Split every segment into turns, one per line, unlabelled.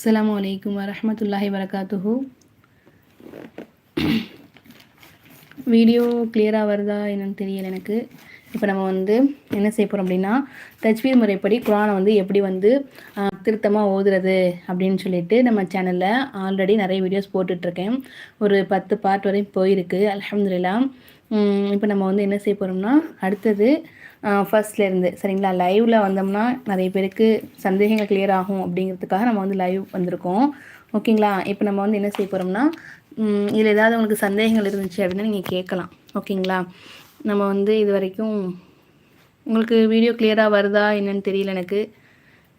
அஸ்லாம் வலைக்கம் வரமத்துல்லாஹி வரகாத்துஹு வீடியோ கிளியராக வருதா என்னன்னு தெரியல எனக்கு. இப்போ நம்ம வந்து என்ன செய்ய போகிறோம் அப்படின்னா தஜ்வீர் முறைப்படி குரானை வந்து எப்படி வந்து திருத்தமாக ஓதுறது அப்படின்னு சொல்லிட்டு நம்ம சேனலில் ஆல்ரெடி நிறைய வீடியோஸ் போட்டுட்ருக்கேன் ஒரு பத்து பார்ட் வரையும் போயிருக்கு. அலமதுல்லாம் இப்போ நம்ம வந்து என்ன செய்ய போகிறோம்னா அடுத்தது ஃபர்ஸ்ட்லேருந்து சரிங்களா? லைவில் வந்தோம்னா நிறைய பேருக்கு சந்தேகங்கள் கிளியர் ஆகும் அப்படிங்கிறதுக்காக நம்ம வந்து லைவ் வந்திருக்கோம். ஓகேங்களா இப்போ நம்ம வந்து என்ன செய்ய போகிறோம்னா இதில் ஏதாவது உங்களுக்கு சந்தேகங்கள் இருந்துச்சு அப்படின்னா நீங்கள் கேட்கலாம். ஓகேங்களா நம்ம வந்து இது வரைக்கும் உங்களுக்கு வீடியோ கிளியராக வருதா என்னன்னு தெரியல எனக்கு.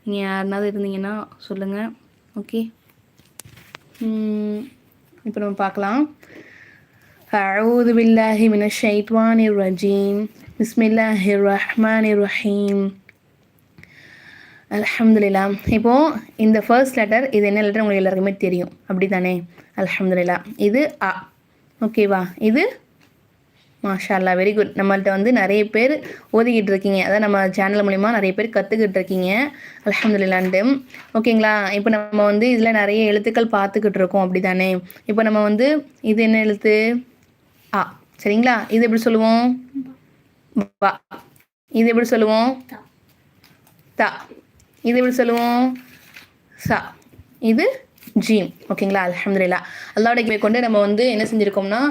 நீங்கள் யாருனாவது இருந்தீங்கன்னா சொல்லுங்கள் ஓகே இப்போ நம்ம பார்க்கலாம். أعوذ بالله من الشيطان الرجيم بسم الله الرحمن الرحيم அல்ஹம்துலில்லா இப்போ இந்த ஃபர்ஸ்ட் லெட்டர் இது என்ன லெட்டர் உங்களுக்கு எல்லாருக்குமே தெரியும் அப்படி தானே அல்ஹம்துலில்லா இது அ ஓகேவா இது மாஷா அல்லா வெரி குட் நம்மள்ட்ட வந்து நிறைய பேர் ஓதிக்கிட்டு இருக்கீங்க அதான் நம்ம சேனல் மூலிமா நிறைய பேர் கற்றுக்கிட்டு இருக்கீங்க அல்ஹம்துலில்லான்ட்டு ஓகேங்களா இப்போ நம்ம வந்து இதில் நிறைய எழுத்துக்கள் பார்த்துக்கிட்டு இருக்கோம் அப்படி தானே இப்போ நம்ம வந்து இது என்ன எழுத்து ஆ சரிங்களா? இது எப்படி சொல்லுவோம்? வா. இது எப்படி சொல்லுவோம்? தா. இது எப்படி சொல்லுவோம்? சா. இது ஜீம் ஓகேங்களா அலமதுல்லா அல்லாவோட கிருபை கொண்டு நம்ம வந்து என்ன செஞ்சுருக்கோம்னா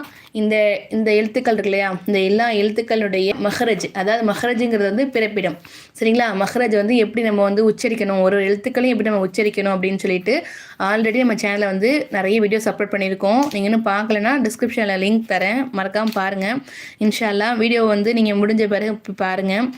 இந்த இந்த எழுத்துக்கள் இருக்கு இல்லையா? இந்த எல்லா எழுத்துக்களுடைய மஹரஜ் அதாவது மஹரஜுங்கிறது வந்து பிறப்பிடம். சரிங்களா? மஹரஜ் வந்து எப்படி நம்ம வந்து உச்சரிக்கணும்? ஒரு எழுத்துக்களையும் எப்படி நம்ம உச்சரிக்கணும் அப்படின்னு சொல்லிட்டு ஆல்ரெடி நம்ம சேனலில் வந்து நிறைய வீடியோ சப்போர்ட் பண்ணியிருக்கோம். நீங்கள் இன்னும் பார்க்கலன்னா டிஸ்கிரிப்ஷனில் லிங்க் தரேன். மறக்காமல் பாருங்கள் இன்ஷால்லா வீடியோ வந்து நீங்கள் முடிஞ்ச பிறகு பாருங்கள்